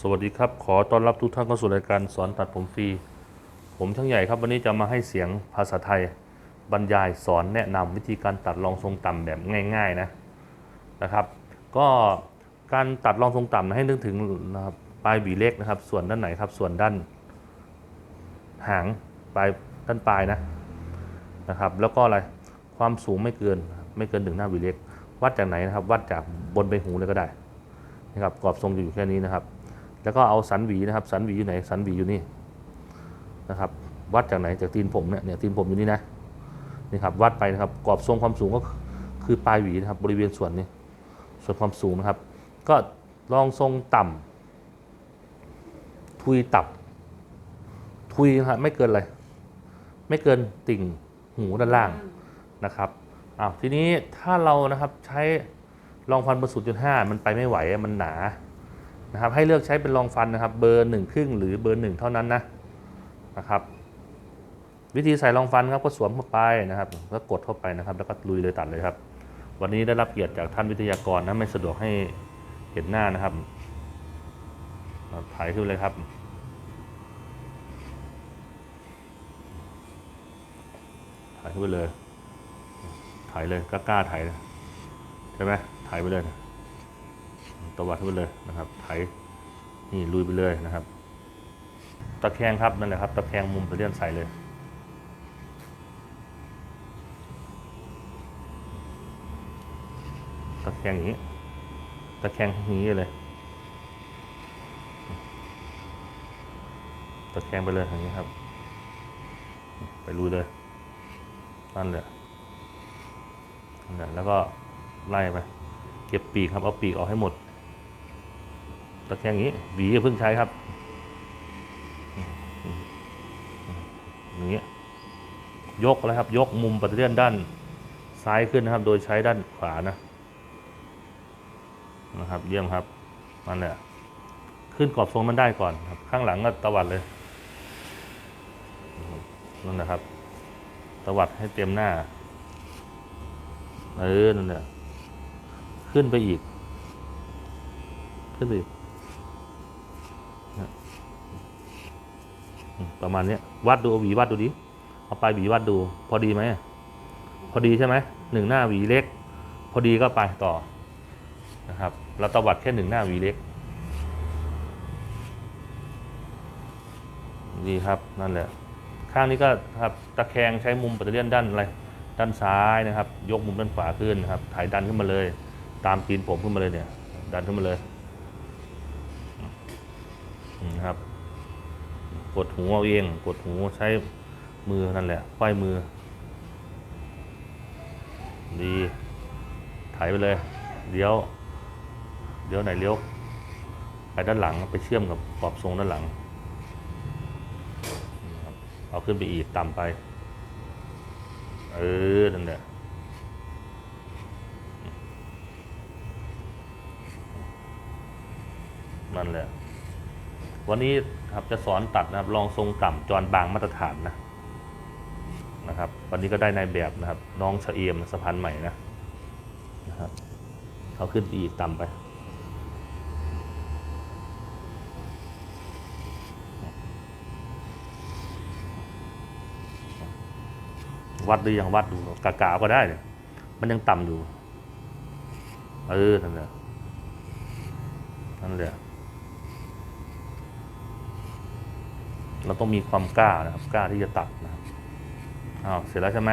สวัสดีครับ ขอต้อนรับทุกท่านเข้าสู่รายการสอนตัดผมฟรี ผมช่างใหญ่ครับวันนี้จะมาให้เสียงภาษาไทย บรรยายสอนแนะนำวิธีการตัดรองทรงต่ำแบบง่าย ๆนะนะครับ ก็การตัดรองทรงต่ำนะให้นึกถึงนะครับปลายหวีเล็กนะครับ ส่วนด้านไหนครับ ส่วนด้าน หางปลายด้านปลายนะนะครับ แล้วก็อะไรความสูงไม่เกินไม่เกินถึงหน้าหวีเล็ก วัดจากไหนนะครับ วัดจากบนไปหูเลยก็ได้นะครับกรอบทรงจะอยู่แค่นี้นะครับ แล้วก็เอาสันหวีนะครับสันหวีอยู่ไหนสันหวีอยู่นี่นะครับ วัดจากไหนจากตีนผมเนี่ยเนี่ยตีนผมอยู่นี่นะนี่ครับวัดไปนะครับกรอบทรงความสูงก็คือปลายหวีนะครับบริเวณส่วนนี้ส่วนความสูงนะครับ ก็ลองทรงต่ำทุยตับ ทุยนะครับไม่เกินอะไรไม่เกินติ่งหูด้านล่างนะครับอ้าวทีนี้ถ้าเรานะครับใช้รองฟันเบอร์ศูนย์จุดห้ามันไปไม่ไหวมันหนา นะครับให้เลือกใช้เป็นรองฟันนะครับ เบอร์หนึ่งครึ่งหรือเบอร์หนึ่งเท่านั้นนะนะครับ วิธีใส่รองฟันครับก็สวมเข้าไปนะครับก็กดเข้าไปนะครับ แล้วก็ลุยเลยตัดเลยครับ วันนี้ได้รับเกียรติจากท่านวิทยากรนะไม่สะดวกให้เห็นหน้านะครับถ่ายขึ้นเลยครับถ่ายขึ้นไปเลยถ่ายเลยกล้าๆถ่ายใช่ไหมถ่ายไปเลยนะ ตวัดขึ้นไปเลยนะครับไถนี่ลุยไปเลยนะครับ ตะแคงครับนั่นแหละครับ ตะแคงมุมไปเลื่อนใส่เลยตะแคงอย่างนี้ ตะแคงอย่างนี้เลย ตะแคงไปเลยอย่างนี้ครับ ไปลุยเลย นั่นแหละนั่นแหละแล้วก็ไล่ไป เก็บปีกครับ เอาปีกออกให้หมด ตะแคงอย่างนี้หวีเพิ่งใช้ครับอย่างนี้ยยกแล้วครับ ยกมุมปัตเตอร์เลียนด้านซ้ายขึ้นนะครับ โดยใช้ด้านขวานะนะครับ เยี่ยมครับนั่นแหละขึ้นกรอบทรงมันได้ก่อนครับ ข้างหลังก็ตวัดเลยนั่นนะครับ ตวัดให้เต็มหน้า เออนั่นแหละขึ้นไปอีก ขึ้นไปอีกนะอืม ประมาณนี้วัดดูหวีวัดดูดิเอาไปหวีวัดดู พอดีไหมพอดีใช่ไหมหนึ่งหน้าหวีเล็ก พอดีก็ไปต่อนะครับเราตวัดแค่หนึ่งหน้าหวีเล็กดีครับนั่นแหละข้างนี้ก็ครับตะแคงใช้มุมปัตเตอร์เลียนด้านอะไรด้านซ้ายนะครับ ยกมุมด้านขวาขึ้นนะครับถ่ายดันขึ้นมาเลย ตามตีนผมขึ้นมาเลยเนี่ย ดันขึ้นมาเลยนะครับ กดหูเอาเอง กดหูใช้มือนั่นแหละควายมือ ดีถ่ายไปเลยเลี้ยวเลี้ยวไหนเลี้ยวไปด้านหลังไปเชื่อมกับขอบทรงด้านหลัง เอาขึ้นไปอีกต่ำไป เออนั่นแหละ นั่นแหละ วันนี้ครับจะสอนตัดนะครับลองทรงต่ำจอนบางมาตรฐานนะนะครับ วันนี้ก็ได้ในายแบบนะครับ น้องชะเอมสะพานใหม่นะนะครับเอาขึ้นอีกต่ำไป วัดดูยังวัดดูกากาก็ได้เนี่ยมันยังต่ำอยู่ เออนั่นแหละนั่นแหละ เราต้องมีความกล้านะครับ กล้าที่จะตัดนะครับอ้าวเสร็จแล้วใช่ไหม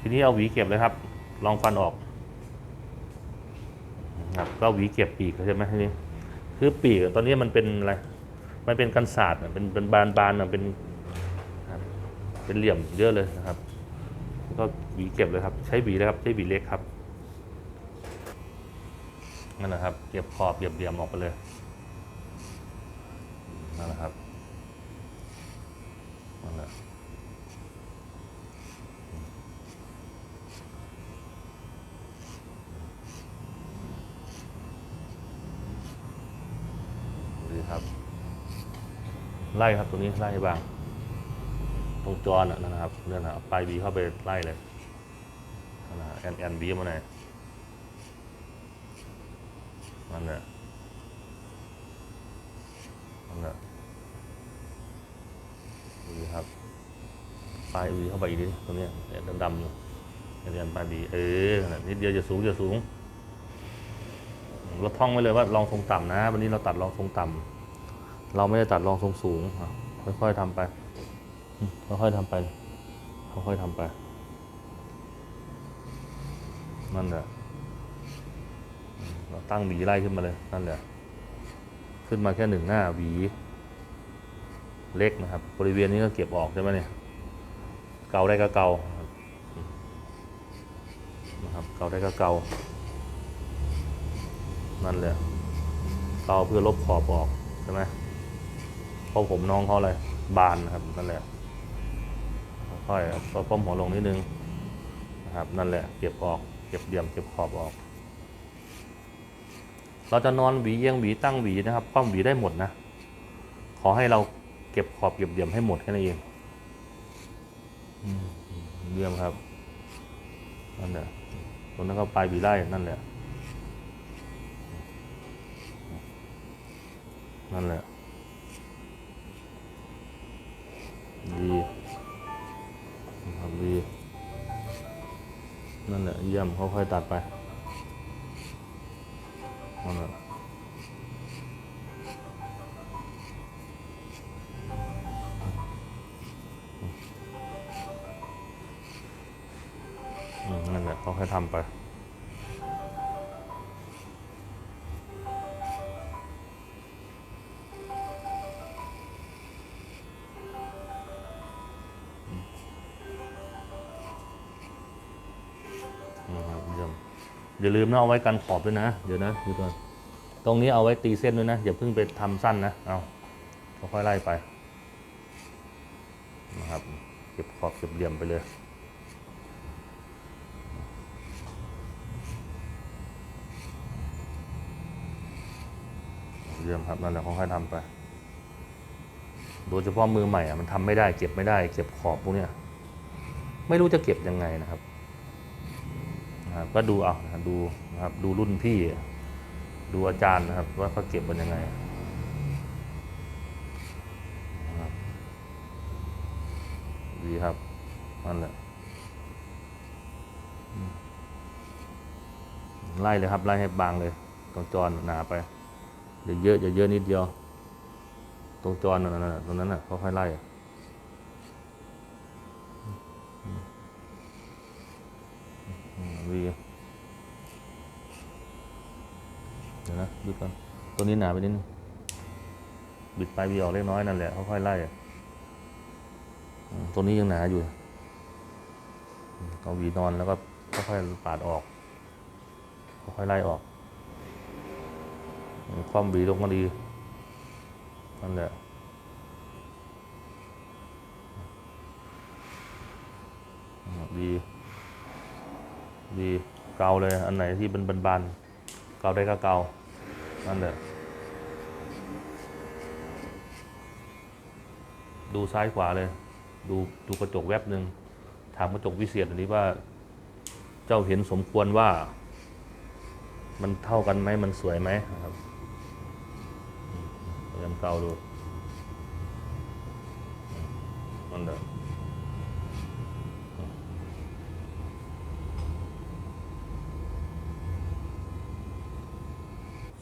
ทีนี้เอาหวีเก็บเลยครับ ลองฟันออกนะครับก็หวีเก็บปีกใช่ไหมทีนี้คือปีกตอนนี้มันเป็นอะไรมันเป็นกันศาสตร์อะเป็นเป็นบานบานๆอะเป็นเป็นเหลี่ยมเยอะเลยนะครับ ก็หวีเก็บเลยครับ ใช้หวีเลยครับ ใช้หวีเล็กครับนั่นแหละครับเก็บขอบเก็บเหลี่ยมออกไปเลยนั่นแหละครับ แหละดีครับ ไล่ครับตรงนี้ไล่บาง ตรงจอนะนะครับเนี่ยนะปลายบีเข้าไปไล่เลยนั่นนะแอนแอนบีมาหน่อยนั่นแหละ นะครับป ลายวีเข้าไปอีกนิดตรงเนี้ยเนี่ยดำๆอยู่เรียนปลายวีเออนั่นแหละนิดเดียวจะสูงจะสูงเราท่องไว้เลยว่าลองทรงต่ำนะ วันนี้เราตัดลองทรงต่ำเราไม่ได้ตัดลองทรงสูงอะค่อยๆทำไปอืมค่อยๆทำไปค่อยๆทำไปนั่นแหละเราตั้งหวีไล่ขึ้นมาเลยนั่นแหละขึ้นมาแค่หนึ่งหน้าหวี เล็กนะครับ บริเวณนี้ก็เก็บออกใช่ไหมเนี่ย เกาได้ก็เกานะครับเกาได้ก็เกานั่นแหละเกาเพื่อลบขอบออกใช่ไหมเพราะผมน้องเขาอะไรบานนะครับนั่นแหละค่อยๆเอาป้อมหัวลงนิดนึงนะครับนั่นแหละเก็บออกเก็บเหลี่ยมเก็บขอบออก เราจะนอนหวีเอียงหวีตั้งหวีนะครับคว่ำหวีได้หมดนะ ขอให้เราเก็บขอบเก็บเหลี่ยมให้หมดแค่นั้นเอง เยี่ยมครับ นั่นแหละตรงนั้นก็ปลายหวีไล่นั่นแหละ นั่นแหละ ดีครับดี นั่นแหละ เยี่ยมค่อยๆตัดไป นั่นแหละ ให้ทำไปนะครับเยี่ยมอย่าลืมนะเอาไว้กันขอบด้วยนะ เดี๋ยวนะดูก่อนตรงนี้เอาไว้ตีเส้นด้วยนะ อย่าเพิ่งไปทำสั้นนะ เอาค่อยๆไล่ไปนะครับ เก็บขอบเก็บเหลี่ยมไปเลย เยี่ยมครับนั่นแหละค่อยๆทำไป โดยเฉพาะมือใหม่อะมันทำไม่ได้ เก็บไม่ได้ เก็บขอบพวกเนี้ยไม่รู้จะเก็บยังไงนะครับก็ดูเอานะดูนะครับ ดูรุ่นพี่ ดูอาจารย์นะครับ ว่าเขาเก็บมันยังไงดีครับนั่นแหละไล่เลยครับ ไล่ให้บางเลยตรงจรหนาไป อย่าเยอะอย่าเยอะนิดเดียว ตรงจรนั่นน่ะตรงนั้นน่ะค่อยๆไล่อืมดีเดี๋ยวนะดูก่อนตัวนี้หนาไปนิดนึงบิดไปลายวีออกเล็กน้อยนั่นแหละค่อยๆไล่อืมตัวนี้ยังหนาอยู่เอาหวีนอนแล้วก็ค่อยๆปาดออกค่อยๆไล่ออก ความหวีลงก็ดีนั่นแหละดี ดีเกาเลย อันไหนที่เป็นบานๆเกาได้ก็เกานั่นแหละดูซ้ายขวาเลย ดูดูกระจกแวบหนึ่งถามกระจกวิเศษอันนี้ว่า เจ้าเห็นสมควรว่า มันเท่ากันไหมมันสวยไหมครับ เกาดูมนั่นแหละ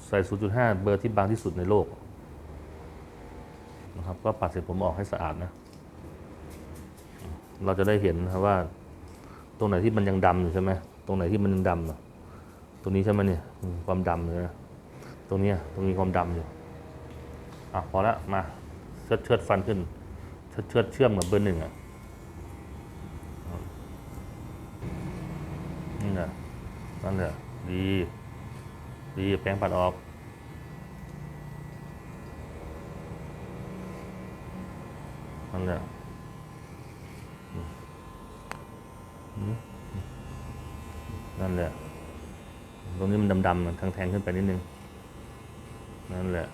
ใส่ 0.5 เบอร์ที่บางที่สุดในโลกนะครับ ก็ปัดเสร็จผมออกให้สะอาดนะ เราจะได้เห็นนะครับว่า ตรงไหนที่มันยังดำอยู่ใช่ไหมตรงไหนที่มันยังดำตรงนี้ใช่ไหมเนี่ยความดำเลยนะตรงนี้ตรงนี้ความดำอยู่ อะพอละมาเชิดเชิดฟันขึ้นเชิดเชิดเชื่อมกับเบอร์หนึ่งอะนี่แหละนั่นแหละดี ดีแปรงปัดออกนั่นแหละนั่นแหละ ตรงนี้มันดำๆมันแทงๆขึ้นไปนิดนึง นั่นแหละ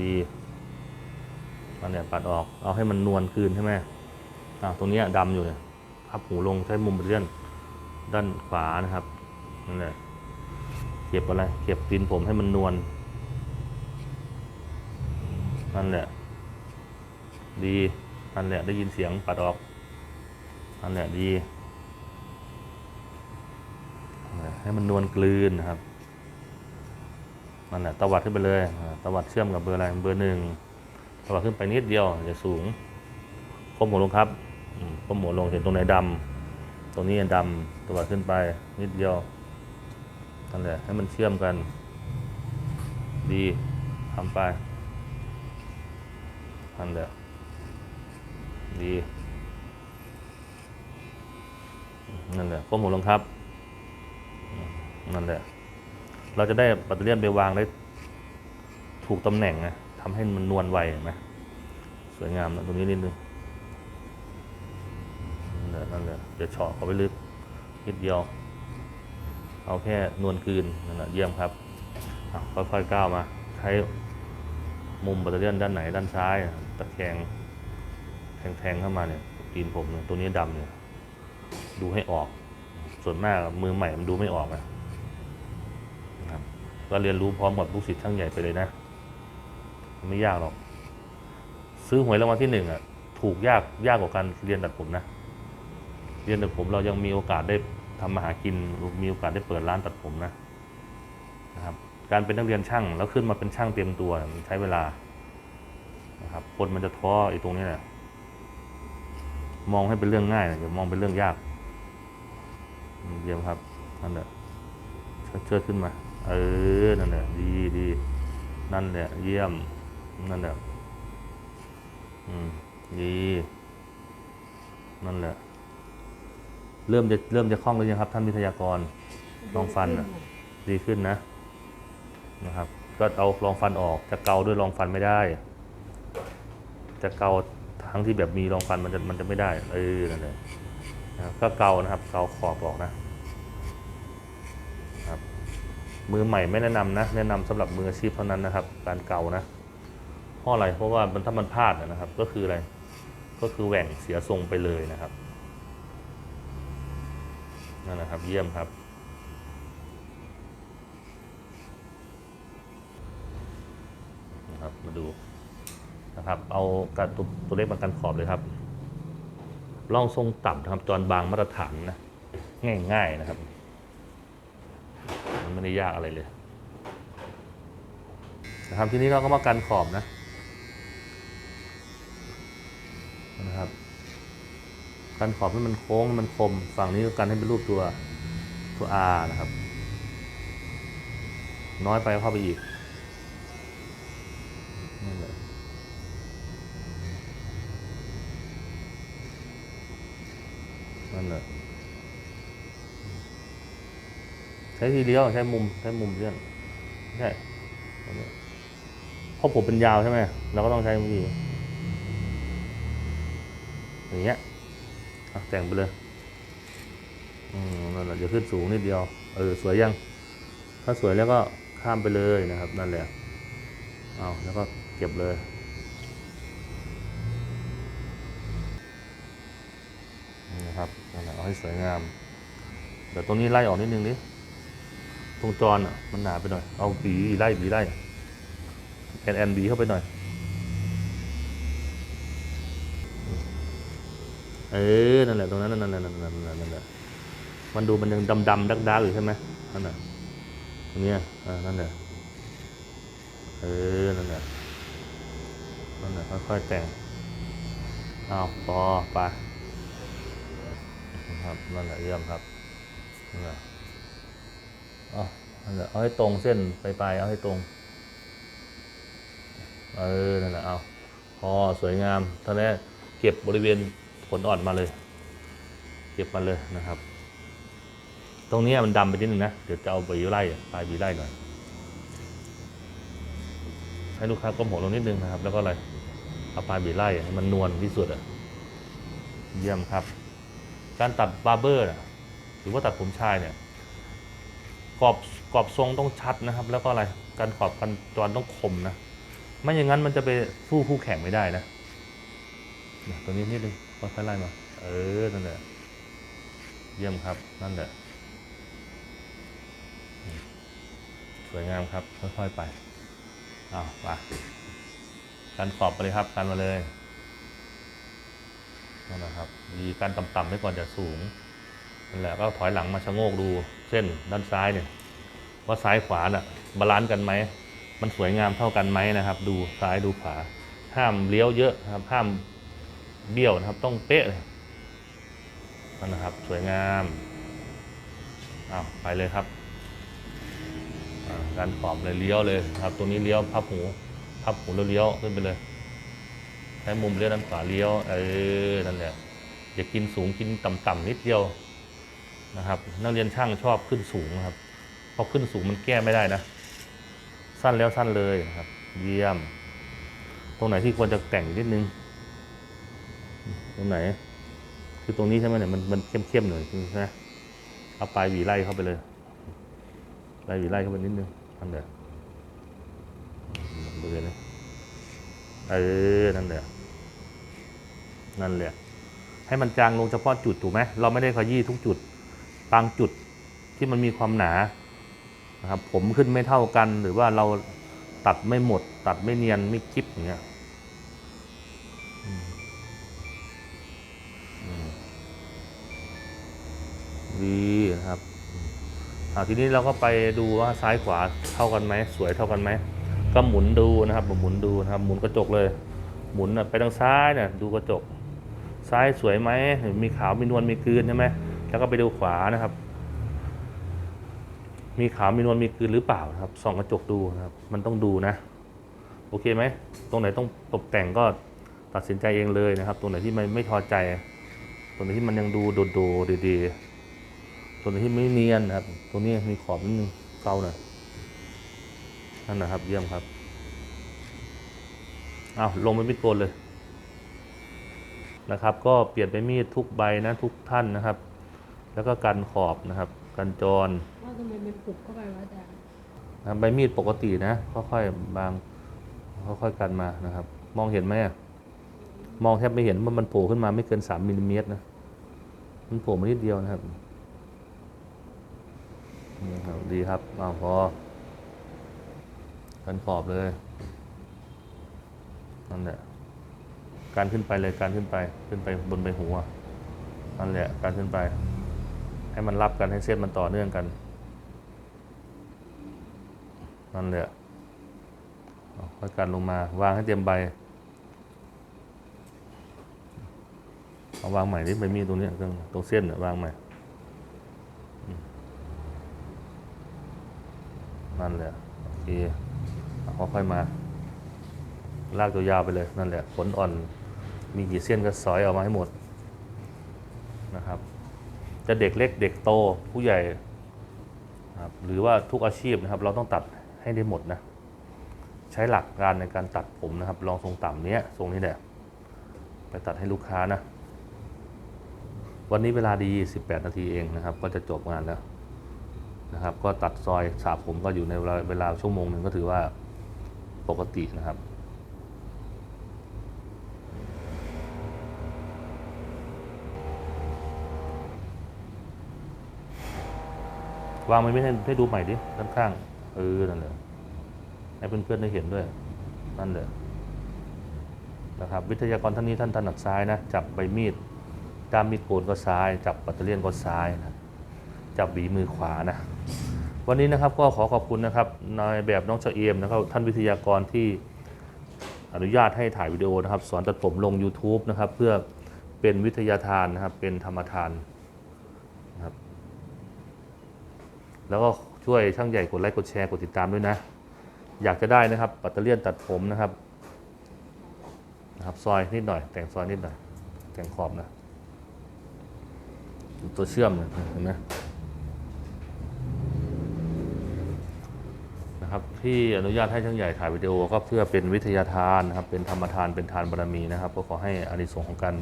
ดีนั่นแหละปัดออก เอาให้มันนวลคืนใช่ไหมอ่าตรงนี้ดำอยู่เนี่ยพับหูลงใช้มุมเลื่อนด้านขวานะครับนั่นแหละเก็บอะไร เก็บดินผมให้มันนวลนั่นแหละ ดีนั่นแหละได้ยินเสียงปัดออกนั่นแหละดี ให้มันนวลกลืนนะครับ นั่นแหละตวัดขึ้นไปเลยตวัดเชื่อมกับเบอร์อะไรเบอร์หนึ่งตวัดขึ้นไปนิดเดียวอย่าสูงคมหัวลงครับอืมคมหัวลงเห็นตรงไหนดำตรงนี้ดำตวัดขึ้นไปนิดเดียวนั่นแหละให้มันเชื่อมกัน ดีทำไปนั่นแหละดีนั่นแหละก้มหัวลงครับนั่นแหละ เราจะได้แบตเตอรี่ยนไปวางได้ถูกตำแหน่งนะทำให้มันนวลไวเห็นไหมสวยงามนะตรงนี้นิดนึงนั่นแหละนั่นแหละเดี๋ยวเฉาะเข้าไปลึกนิดเดียว เอาแค่นวลกลืนนั่นแหละเยี่ยมครับค่อยๆก้าวมา ใช้มุมแบตเตอรี่ยนด้านไหนด้านซ้ายตะแคงแทงๆเข้ามาเนี่ยตีนผมเนี่ยตัวนี้ดำเนี่ยดูให้ออก ส่วนมากมือใหม่มันดูไม่ออกนะนะ ก็เรียนรู้พร้อมกับลูกศิษย์ช่างใหญ่ไปเลยนะไม่ยากหรอก ซื้อหวยรางวัลที่หนึ่งอะ ถูกยากยากกว่าการเรียนตัดผมนะ เรียนตัดผมเรายังมีโอกาสได้ทำมาหากินมีโอกาสได้เปิดร้านตัดผมนะนะครับการเป็นนักเรียนช่างแล้วขึ้นมาเป็นช่างเตรียมตัวมันใช้เวลานะครับคนมันจะท้อไอ้ตรงนี้แหละมองให้เป็นเรื่องง่ายอย่ามองเป็นเรื่องยากเยี่ยมครับนั่นแหละเชิดขึ้นมา เออ นั่นแหละดีดีนั่นแหละ เยี่ยม นั่นแหละ อืม ดี นั่นแหละ เริ่มจะเริ่มจะคล่องแล้วยังครับ ท่านวิทยากร ลองฟันอะดีขึ้นนะ นะครับ ก็เอารองฟันออก จะเกาด้วยรองฟันไม่ได้ จะเกาทั้งที่แบบมีรองฟันมันจะมันจะไม่ได้ เออ นั่นเลยนะครับก็เกานะครับ เกาขอบออกนะครับ มือใหม่ไม่แนะนำนะ แนะนำสำหรับมืออาชีพเท่านั้นนะครับ การเกานะเพราะอะไรเพราะว่ามันถ้ามันพลาดนะครับ ก็คืออะไรก็คือแหว่งเสียทรงไปเลยนะครับนั่นนะครับ เยี่ยมครับ นะครับ มาดูนะครับ เอาการตัวตัวเลขมากันขอบเลยครับล่องทรงต่ำนะครับจอนบางมาตรฐานนะง่ายๆนะครับ ไม่ได้ยากอะไรเลยนะครับทีนี้เราก็มากันขอบนะนะครับกันขอบให้มันโค้งมันคม ฝั่งนี้ก็กันให้เป็นรูปตัวตัว R นะครับ น้อยไปเข้าไปอีก นั่นแหละนั่นแหละใช้ทีเดียวใช้มุมใช้มุมเลื่อนใช่เพราะผมเป็นยาวใช่ไหมเราก็ต้องใช้มืออย่างเงี้ยแต่งไปเลยอืมนั่นแหละอย่าขึ้นสูงนิดเดียวเออสวยยัง ถ้าสวยแล้วก็ข้ามไปเลยนะครับ นั่นแหละเอาแล้วก็เก็บเลยนี่นะครับนั่นแหละเอาให้สวยงามเดี๋ยวตรงนี้ไล่ออกนิดนึงดิ ตรงจรอะมันหนาไปหน่อย เอาบีไล่บีไล่แอนแอนบีเข้าไปหน่อย เออ นั่นแหละตรงนั้นนั่นนั่นนั่นนั่นนั่นแหละมันดูมันยังดำดำดักดักอยู่ใช่ไหมนั่นแหละตรงนี้อ่านั่นแหละเออ นั่นแหละนั่นแหละค่อยๆแต่งเอาวพอไปครับนั่นแหละเยี่ยมครับนั่นแหละ เอาให้ตรงเส้นไปลายๆเอาให้ตรง เออ นั่นแหละเอาพอสวยงามท่านี้เก็บบริเวณผลอ่อนมาเลย เก็บมาเลยนะครับ ตรงนี้มันดำไปนิดนึงนะ เดี๋ยวจะเอาไปไล่ปลายบีไล่หน่อย ให้ลูกค้าก้มหัวลงนิดนึงนะครับ แล้วก็อะไร เอาปลายบีไล่ให้มันนวลที่สุดอะ เยี่ยมครับ การตัดบาร์เบอร์หรือว่าตัดผมชายเนี่ย กรอบกรอบทรงต้องชัดนะครับ แล้วก็อะไรการขอบกันจรต้องคมนะไม่อย่างนั้นมันจะไปสู้คู่แข่งไม่ได้นะนตัวนี้นิดนึงค่อยๆไล่มา เออนั่นแหละเยี่ยมครับนั่นแหละสวยงามครับค่อยๆไปอ้าวไปกันขอบไปเลยครับกันมาเลยนั่นนะครับมีการต่ำๆไว้ก่อนจะสูง นั่นแหละก็ถอยหลังมาชะโงกดูเส้นด้านซ้ายเนี่ยว่าซ้ายขวาน่ะบาลานซ์กันไหมมันสวยงามเท่ากันไหมนะครับ ดูซ้ายดูขวา ห้ามเลี้ยวเยอะนะครับห้ามเบี้ยวนะครับ ต้องเป๊ะเลยนั่นนะครับ สวยงามอ้าวไปเลยครับการขอบเลยเลี้ยวเลยครับตรงนี้เลี้ยวพับหูพับหูแล้วเลี้ยวขึ้นไปเลยใช้มุมเลี้ยวด้านขวาเลี้ยวเออนั่นแหละอย่ากินสูงกินต่ำๆนิดเดียว นะครับ นักเรียนช่างชอบขึ้นสูงนะครับเพราะขึ้นสูงมันแก้ไม่ได้นะ สั้นแล้วสั้นเลยนะครับ เยี่ยม ตรงไหนที่ควรจะแต่งอีกนิดนึง ตรงไหน คือตรงนี้ใช่ไหมเนี่ยมันมันเข้มๆหน่อยใช่ไหมเอาปลายหวีไล่เข้าไปเลยปลายหวีไล่เข้าไปนิดนึงนั่นแหละบริเวณนี้เออนั่นแหละนั่นแหละให้มันจางลงเฉพาะจุดถูกไหมเราไม่ได้ขยี้ทุกจุด บางจุดที่มันมีความหนานะครับ ผมขึ้นไม่เท่ากัน หรือว่าเราตัดไม่หมด ตัดไม่เนียนไม่คลิปอย่างเงี้ยดีนะครับอาทีนี้เราก็ไปดูว่าซ้ายขวาเท่ากันไหมสวยเท่ากันไหมก็หมุนดูนะครับหมุนดูนะครับ หมุนกระจกเลย หมุนไปทางซ้ายเนี่ยดูกระจก ซ้ายสวยไหมมีขาวมีนวลมีกลืนใช่ไหม แล้วก็ไปดูขวานะครับ มีขาวมีนวลมีกลืนหรือเปล่านะครับส่องกระจกดูนะครับ มันต้องดูนะ โอเคไหมตรงไหนต้องตกแต่งก็ตัดสินใจเองเลยนะครับ ตรงไหนที่มันไม่พอใจ ตรงไหนที่มันยังดูโดดๆดีๆตรงไหนที่ไม่เนียนนะครับ ตรงนี้มีขอบนิดนึงเกาหน่อยนั่นนะครับ เยี่ยมครับเอาลงไปมีดโกนเลยนะครับ ก็เปลี่ยนไปมีดทุกใบนะทุกท่านนะครับ แล้วก็กันขอบนะครับ กันจรว่าทำไมมันปุบเข้าไปวะอาจารย์นะครับใบมีดปกตินะ ค่อยๆบางค่อยๆกันมานะครับ มองเห็นไหมอะมองแทบไม่เห็นว่ามันโผล่ขึ้นมาไม่เกิน3มิลลิเมตรนะมันโผล่มานิดเดียวนะครับนี่ครับดีครับเอาพอกันขอบเลยนั่นแหละการขึ้นไปเลยการขึ้นไปขึ้นไปบนใบหูอะนั่นแหละการขึ้นไป ให้มันรับกันให้เส้นมันต่อเนื่องกันนั่นแหละค่อยกันลงมาวางให้เต็มใบเอาวางใหม่ที่ใบมีดตรงนี้ตรงตรงเส้นน่ะวางใหม่นั่นแหละโอเคเอาค่อยๆมา ลากตัวยาวไปเลยนั่นแหละขนอ่อนมีกี่เส้นก็สอยออกมาให้หมดนะครับ จะเด็กเล็กเด็กโตผู้ใหญ่ครับหรือว่าทุกอาชีพนะครับ เราต้องตัดให้ได้หมดนะ ใช้หลักการในการตัดผมนะครับ ลองทรงต่ำเนี้ยทรงนี้แหละไปตัดให้ลูกค้านะ วันนี้เวลาดี 18 นาทีเองนะครับ ก็จะจบงานแล้วนะครับ ก็ตัดซอยสระผมก็อยู่ในเวลาเวลาชั่วโมงหนึ่งก็ถือว่าปกตินะครับ วางไว้ไม่ให้ให้ดูใหม่ดิด้านข้างเออนั่นแหละให้เพื่อนๆได้เห็นด้วยนั่นแหละนะครับวิทยากรท่านนี้ท่านถนัดซ้ายนะจับใบมีดด้ามมีดโกนก็ซ้าย จับปัตเตอร์เลียนก็ซ้ายนะจับหวีมือขวานะวันนี้นะครับก็ขอขอบคุณนะครับนายแบบน้องเฉเอมนะครับท่านวิทยากรที่อนุญาตให้ถ่ายวิดีโอนะครับ สอนตัดผมลง YouTube นะครับ เพื่อเป็นวิทยาทานนะครับเป็นธรรมทานนะครับ แล้วก็ช่วยช่างใหญ่กดไลค์กดแชร์กดติดตามด้วยนะ อยากจะได้นะครับปัตเตอร์เลียนตัดผมนะครับนะครับซอยนิดหน่อย แต่งซอยนิดหน่อย แต่งขอบนะ ตัวเชื่อมนะเห็นไหมนะครับที่อนุญาตให้ช่างใหญ่ถ่ายวิดีโอก็เพื่อเป็นวิทยาทานนะครับ เป็นธรรมทานเป็นทานบารมีนะครับ ก็ขอให้อานิสงส์ของการ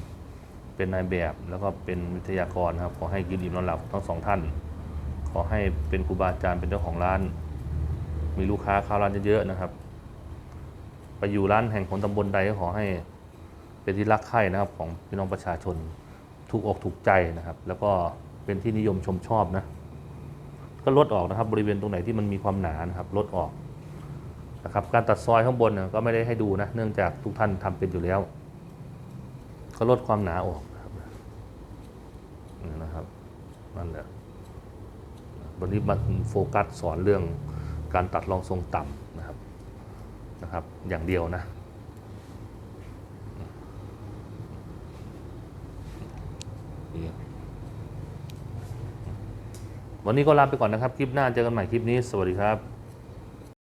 เป็นนายแบบ แล้วก็เป็นวิทยากรนะครับ ขอให้กินอิ่มนอนหลับทั้งสองท่าน ขอให้เป็นครูบาอาจารย์เป็นเจ้าของร้าน มีลูกค้าเข้าร้านเยอะๆนะครับ ไปอยู่ร้านแห่งของตำบลใดก็ขอให้เป็นที่รักใคร่นะครับของพี่น้องประชาชนถูกอกถูกใจนะครับ แล้วก็เป็นที่นิยมชมชอบนะก็ลดออกนะครับ บริเวณตรงไหนที่มันมีความหนานครับลดออกนะครับการตัดซอยข้างบนก็ไม่ได้ให้ดูนะเนื่องจากทุกท่านทำเป็นอยู่แล้ว ก็ลดความหนาออกนะครับนั่นแหละ วันนี้มาโฟกัสสอนเรื่องการตัดรองทรงต่ำนะครับนะครับ อย่างเดียวนะ วันนี้ก็ลาไปก่อนนะครับ คลิปหน้าเจอกันใหม่คลิปนี้ สวัสดีครับ